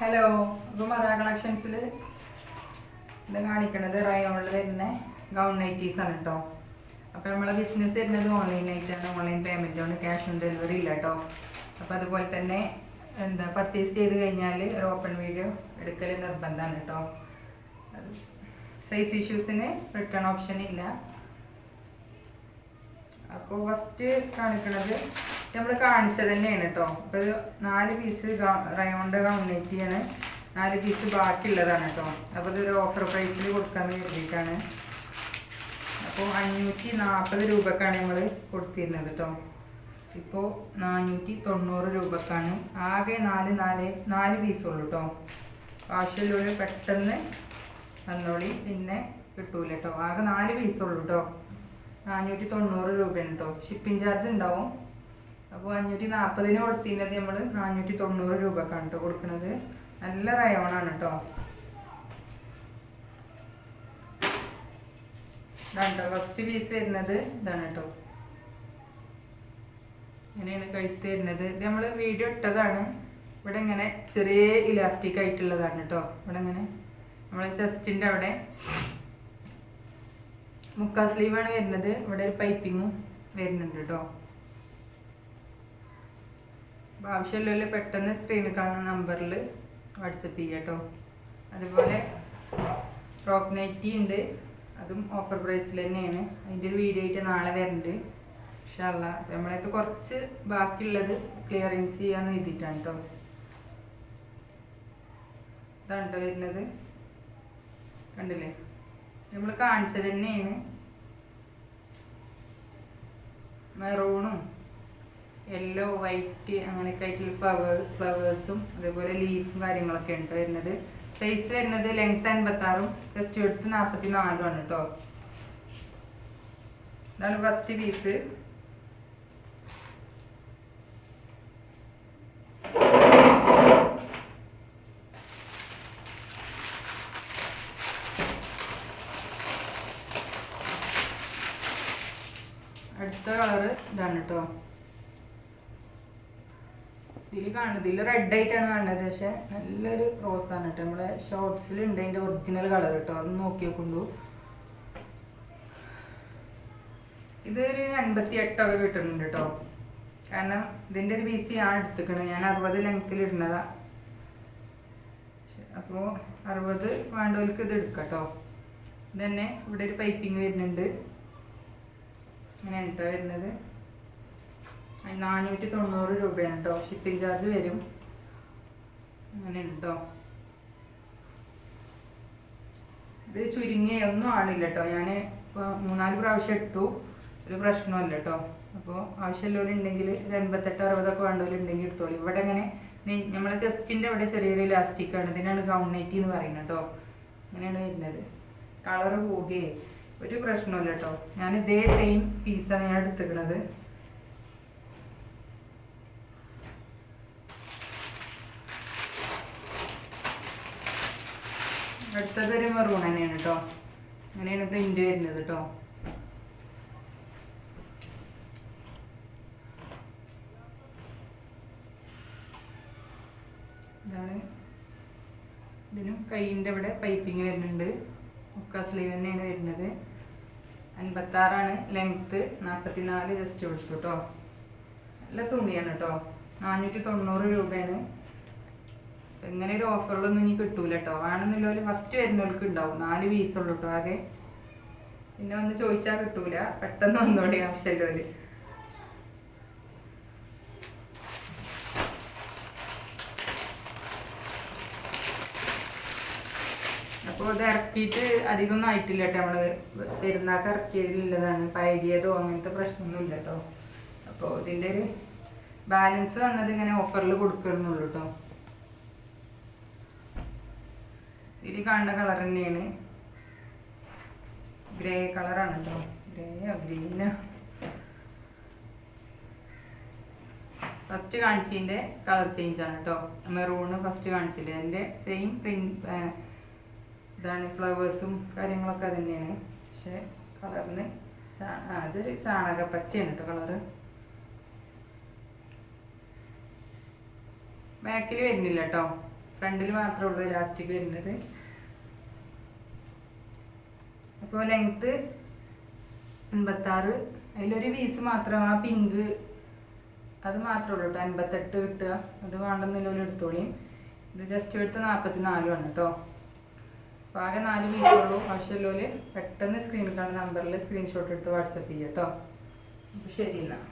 Hello അപ്പോൾ മറ കളക്ഷൻസിൽ ഇത് കാണിക്കണത് റയോണിൽ വരുന്ന ഗൗൺ നൈറ്റീസ് ആണ് കേട്ടോ അപ്പോൾ നമ്മളെ ബിസിനസ് വരുന്നത് ഓൺലൈൻ ആയിട്ടാണ്. ഓൺലൈൻ പേയ്മെന്റ് ആണ്. ക്യാഷ് ഓൺ ഡെലിവറി ഇല്ല കേട്ടോ അപ്പോൾ അതുപോലെ തന്നെ എന്താ പർച്ചേസ് ചെയ്ത് കഴിഞ്ഞാൽ ഒരു ഓപ്പൺ വീഡിയോ എടുക്കൽ നിർബന്ധമാണ് കേട്ടോ സൈസ് ഇഷ്യൂസിന് റിട്ടേൺ ഓപ്ഷൻ ഇല്ല. അപ്പോൾ ഫസ്റ്റ് കാണിക്കുന്നത് നമ്മൾ കാണിച്ചത് തന്നെയാണ് കേട്ടോ അപ്പോൾ ഒരു നാല് പീസ് റയോണ്ട് ഗൗണേറ്റിയാണ് നാല് പീസ് ബാക്കിയുള്ളതാണ് കേട്ടോ അപ്പോൾ ഇതൊരു ഓഫർ പ്രൈസിൽ കൊടുക്കാൻ വേണ്ടിയിട്ടാണ് അപ്പോൾ അഞ്ഞൂറ്റി നാൽപ്പത് രൂപക്കാണ് നമ്മൾ കൊടുത്തിരുന്നത് കേട്ടോ ഇപ്പോൾ നാനൂറ്റി തൊണ്ണൂറ് രൂപക്കാണ്. ആകെ നാല് നാല് നാല് പീസുള്ളൂ കേട്ടോ ആവശ്യമുള്ളവർ പെട്ടെന്ന് വന്നോളി. പിന്നെ കിട്ടൂല കേട്ടോ ആകെ നാല് പീസുള്ളൂ കേട്ടോ നാനൂറ്റി തൊണ്ണൂറ് രൂപയാണ് കേട്ടോ ഷിപ്പിംഗ് ചാർജ് ഉണ്ടാവും. അപ്പോൾ അഞ്ഞൂറ്റി നാൽപ്പതിന് കൊടുത്തിരുന്നത് നമ്മൾ നാനൂറ്റി തൊണ്ണൂറ് രൂപക്കാണ് കേട്ടോ കൊടുക്കുന്നത് നല്ല റയോണാണ് കേട്ടോ ഇതാണ്ടോ ഫസ്റ്റ് പീസ് വരുന്നത് ഇതാണ് കേട്ടോ ഇങ്ങനെയാണ് കഴുത്ത് വരുന്നത്. ഇത് നമ്മൾ വീഡിയോ ഇട്ടതാണ്. ഇവിടെ ഇങ്ങനെ ചെറിയ ഇലാസ്റ്റിക് ആയിട്ടുള്ളതാണ് കേട്ടോ ഇവിടെ ഇങ്ങനെ നമ്മൾ ചെസ്റ്റിന്റെ അവിടെ മുക്കാ സ്ലീവാണ് വരുന്നത്. ഇവിടെ ഒരു പൈപ്പിങ്ങും വരുന്നുണ്ട് കേട്ടോ അപ്പോൾ ആവശ്യമില്ലല്ലോ പെട്ടെന്ന് സ്ക്രീനിൽ കാണുന്ന നമ്പറിൽ വാട്സപ്പ് ചെയ്യുക കേട്ടോ അതുപോലെ ഫ്രോക്ക് നൈറ്റി ഉണ്ട് അതും ഓഫർ പ്രൈസിൽ തന്നെയാണ്. അതിന്റെ ഒരു വീഡിയോ ആയിട്ട് നാളെ വരുന്നുണ്ട് പക്ഷേ അപ്പം നമ്മളത് കുറച്ച് ബാക്കിയുള്ളത് ക്ലിയറൻസ് ചെയ്യാന്ന് എഴുതിയിട്ടാണ് കേട്ടോ ഇതാണ് വരുന്നത്. കണ്ടില്ലേ? നമ്മൾ കാണിച്ചത് തന്നെയാണ്. മെറൂണും യെല്ലോ വൈറ്റ് അങ്ങനെയൊക്കെ ആയിട്ടുള്ള ഫ്ലവർ ഫ്ലവേഴ്സും അതേപോലെ ലീഫും കാര്യങ്ങളൊക്കെ ഉണ്ട് വരുന്നത്. സൈസ് വരുന്നത് ലെങ്ത് അൻപത്താറും ജസ്റ്റ് എടുത്ത് നാൽപ്പത്തി നാലും ആണ് കേട്ടോ ഇതാണ് ഫസ്റ്റ് പീസ് അടുത്ത കളറ് ഇതാണ് കേട്ടോ ഇതിൽ കാണുന്നത്. ഇതിൽ റെഡ് ആയിട്ടാണ് കാണുന്നത്. പക്ഷെ നല്ലൊരു റോസ് ആണ് കേട്ടോ. നമ്മളെ ഷോർട്സിൽ ഉണ്ട് അതിന്റെ ഒറിജിനൽ കളർ കേട്ടോ. അത് നോക്കി നോക്കുള്ളൂ ഇതൊരു അൻപത്തി എട്ടൊക്കെ കിട്ടുന്നുണ്ട് കേട്ടോ. കാരണം ഇതിന്റെ ഒരു പീസ് ഞാൻ എടുത്തിക്കണേ. ഞാൻ അറുപത് ലെങ്ത്തിൽ ഇടുന്നതാ. അപ്പോൾ അറുപത് വേണ്ടവർക്ക് ഇത് എടുക്കാം കേട്ടോ. തന്നെ ഇവിടെ ഒരു പൈപ്പിംഗ് വരുന്നുണ്ട്. അങ്ങനെ കേട്ടോ വരുന്നത്. നാനൂറ്റി തൊണ്ണൂറ് രൂപയാണ് കേട്ടോ ഷിപ്പിംഗ് ചാർജ് വരും. അങ്ങനെ കേട്ടോ ഇത് ചുരുങ്ങിയ ഒന്നും ആണില്ല കേട്ടോ ഞാൻ മൂന്നാൽ പ്രാവശ്യം ഇട്ടു. ഒരു പ്രശ്നമല്ല കേട്ടോ അപ്പോൾ ആവശ്യമുള്ളവരുണ്ടെങ്കിൽ ഒരു എൺപത്തെട്ട് അറുപതൊക്കെ വേണ്ടവരുണ്ടെങ്കിൽ എടുത്തോളൂ. ഇവിടെ ഇങ്ങനെ നമ്മളെ ചെസ്റ്റിന്റെ അവിടെ ചെറിയൊരു ഇലാസ്റ്റിക് ആണ്. ഇതിനാണ് ഗൗൺ നൈറ്റി എന്ന് പറയുന്നത് കേട്ടോ അങ്ങനെയാണ് വരുന്നത്. കളർ പോകേ ഒരു പ്രശ്നമില്ല കേട്ടോ ഞാൻ ഇതേ സെയിം പീസാണ് ഞാൻ എടുത്തിക്കണത് വരെ മെറൂൺ തന്നെയാണ് കേട്ടോ അങ്ങനെയാണ് പ്രിന്റ് വരുന്നത് കേട്ടോ ഇതാണ്. ഇതിനും കൈയിന്റെ ഇവിടെ പൈപ്പിങ് വരുന്നുണ്ട്. മുക്കാ സ്ലീവ് തന്നെയാണ് വരുന്നത്. അൻപത്താറാണ് ലെങ്ത്ത് നാൽപ്പത്തി നാല് ജസ്റ്റ് കൊടുത്തു കേട്ടോ നല്ല തുണിയാണ് കേട്ടോ നാനൂറ്റി തൊണ്ണൂറ് രൂപയാണ്. ഇങ്ങനെ ഒരു ഓഫറുകളൊന്നും ഇനി കിട്ടൂല കേട്ടോ വേണമെന്നുള്ളവർ ഫസ്റ്റ് വരുന്നവർക്ക് ഉണ്ടാവും. നാല് പീസുള്ളൂ കേട്ടോ ആകെ. പിന്നെ വന്ന് ചോദിച്ചാൽ കിട്ടൂല. പെട്ടെന്ന് വന്നോടെ ആവശ്യമുള്ളവര്. അപ്പോൾ ഇത് ഇറക്കിയിട്ട് അധികമൊന്നും ആയിട്ടില്ല കേട്ടോ നമ്മൾ. പെരുന്നാൾക്ക് ഇറക്കിയതിലുള്ളതാണ്. പഴകിയതോ അങ്ങനത്തെ പ്രശ്നമൊന്നും ഇല്ല കേട്ടോ അപ്പോൾ ഇതിന്റെ ഒരു ബാലൻസ് വന്നത് ഇങ്ങനെ ഓഫറിൽ കൊടുക്കുന്നുള്ളൂ കേട്ടോ ഇതിൽ കാണുന്ന കളർ തന്നെയാണ്. ഗ്രേ കളറാണ് കേട്ടോ ഗ്രേയോ ഗ്രീനോ ഫസ്റ്റ് കാണിച്ചതിന്റെ കളർ ചേഞ്ച് ആണ് കേട്ടോ മെറൂണ് ഫസ്റ്റ് കാണിച്ചില്ലേ? എന്റെ സെയിം പ്രിന്റ് ഇതാണ് ഫ്ലവേഴ്സും കാര്യങ്ങളൊക്കെ തന്നെയാണ്. പക്ഷേ കളറിന് അതൊരു ചാണക പച്ചയാണ് കേട്ടോ കളറ് ബാക്കിൽ വരുന്നില്ല കേട്ടോ ഫ്രണ്ടിൽ മാത്രമേ ഉള്ളൂ ഇലാസ്റ്റിക് വരുന്നത്. അപ്പോൾ ലെങ്ത്ത് എൺപത്താറ്. അതിലൊരു പീസ് മാത്രം ആ പിങ്ക് അത് മാത്രമേ ഉള്ളൂ കേട്ടോ. അൻപത്തെട്ട് കിട്ടുക. അത് വേണ്ടെന്നില്ല എടുത്തോളിയും ഇത് ജസ്റ്റ് എടുത്ത് നാൽപ്പത്തി നാലും ആണ് കേട്ടോ. അപ്പോൾ ആകെ നാല് പീസുള്ളൂ ആവശ്യമുള്ളവർ പെട്ടെന്ന് സ്ക്രീനിൽ കാണുന്ന നമ്പറിൽ സ്ക്രീൻഷോട്ട് എടുത്ത് വാട്സപ്പ് ചെയ്യാം കേട്ടോ. അപ്പോൾ ശരി എന്നാൽ